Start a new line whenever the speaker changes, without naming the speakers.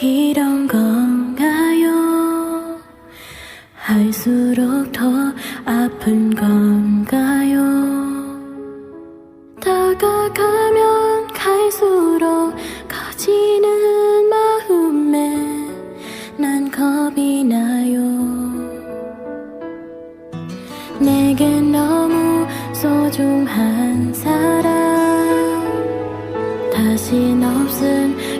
이런 건가요? 할수록 더 아픈 건가요? 다가가면 갈수록 커지는 마음에 난 겁이 나요. 내겐 너무 소중한 사람 다신 없은